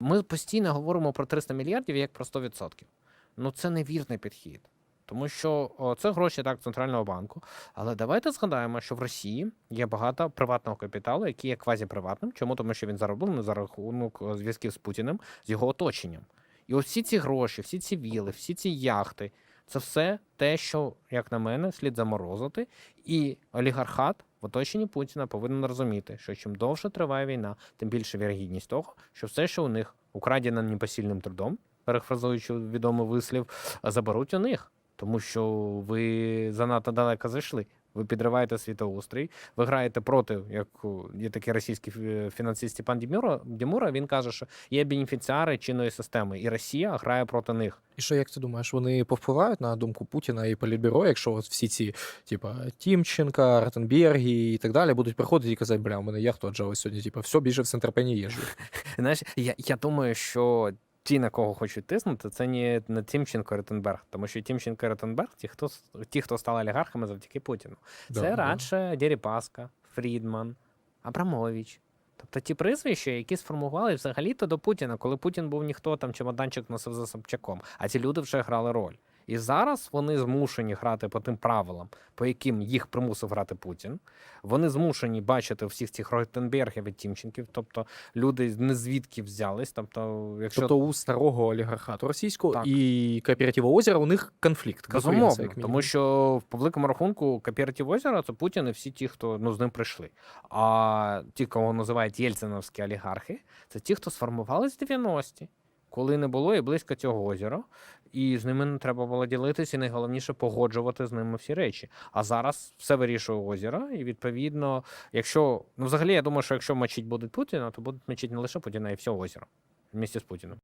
Ми постійно говоримо про 300 мільярдів як про 100%. Ну це невірний підхід. Тому що це гроші так центрального банку. Але давайте згадаємо, що в Росії є багато приватного капіталу, який є квазіприватним. Чому? Тому що він зароблений за рахунок зв'язків з Путіним, з його оточенням. І всі ці гроші, всі ці віли, всі ці яхти це все те, що, як на мене, слід заморозити. І олігархат в оточенні Путіна повинен розуміти, що чим довше триває війна, тим більше вірогідність того, що все, що у них украдено непосильним трудом, перефразуючи відомий вислів, заберуть у них. Тому що ви занадто далеко зайшли. Ви підриваєте світоустрій, ви граєте проти, як є такий російський фі- фінансист Степан Дімура, Дімура. Він каже, що є бенефіціари чинної системи, і Росія грає проти них. І що, як ти думаєш, вони повпливають на думку Путіна і Політбюро, якщо от всі ці, типа, Тімченка, Ротенберги і так далі, будуть приходити і казати, бля, у мене яхту отжали сьогодні, типа, все, більше в Центропені їжджу. Знаєш, я, я думаю, що ті, на кого хочуть тиснути, це не, не Тімченко Ротенберг, тому що Тімченко Ротенберг, ті, хто ті, хто стали олігархами завдяки Путіну. Це Да, да. радше Дерипаска, Фрідман, Абрамович. Тобто ті прізвища, які сформували взагалі-то до Путіна, коли Путін був ніхто, там чемоданчик носив за Собчаком, а ці люди вже грали роль. І зараз вони змушені грати по тим правилам, по яким їх примусив грати Путін. Вони змушені бачити всіх цих Ротенбергів і Тімченків, тобто люди не звідки взялись. Тобто, якщо Тобто у старого олігархату російського Так. і кооператива озера у них конфлікт. Безумовно, тому що по великому рахунку кооператив озера це Путін і всі ті, хто ну, з ним прийшли. А ті, кого називають єльциновські олігархи, це ті, хто сформувались в 90-ті, коли не було і близько цього озера, і з ними не треба було ділитися, і найголовніше погоджувати з ними всі речі. А зараз все вирішує озеро, і відповідно, якщо ну взагалі я думаю, що якщо мочить будуть Путіна, то будуть мочити не лише Путіна, а й все озеро. місті з Путіним.